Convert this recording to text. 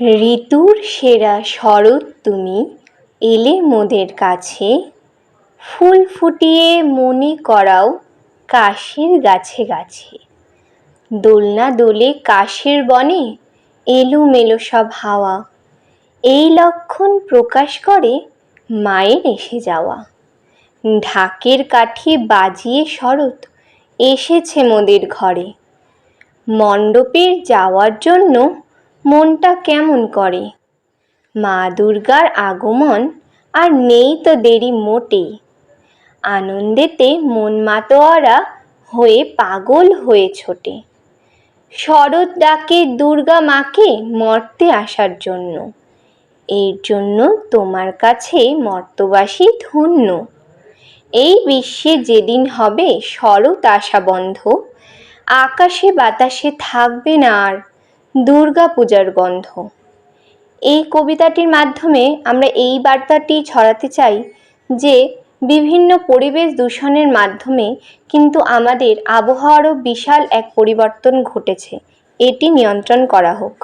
ঋতুর সেরা শরৎ তুমি এলে মোদের কাছে। ফুল ফুটিয়ে মনে করাও কাশের গাছে গাছে। দোলনা দোলে কাশের বনে এলোমেলো সব হাওয়া। এই লক্ষণ প্রকাশ করে মায়ের এসে যাওয়া। ঢাকের কাঠি বাজিয়ে শরৎ এসেছে মোদের ঘরে। মণ্ডপের যাওয়ার জন্য মনটা কেমন করে? মা দুর্গার আগমন আর নেই তো দেরি মোটেই। আনন্দেতে মন মাতোয়ারা হয়ে পাগল হয়ে ছোটে। শরৎ ডাকে দুর্গা মাকে মর্তে আসার জন্য। এর জন্য তোমার কাছে মর্তবাসী ধন্য। এই বিশ্বে যেদিন হবে শরৎ আসা বন্ধ আকাশে বাতাসে থাকবে না আর দুর্গা পূজার গন্ধ। এই কবিতাটির মাধ্যমে আমরা এই বার্তাটি ছড়াতে চাই যে, বিভিন্ন পরিবেশ দূষণের মাধ্যমে কিন্তু আমাদের আবহাওয়ারও বিশাল এক পরিবর্তন ঘটেছে। এটি নিয়ন্ত্রণ করা হোক।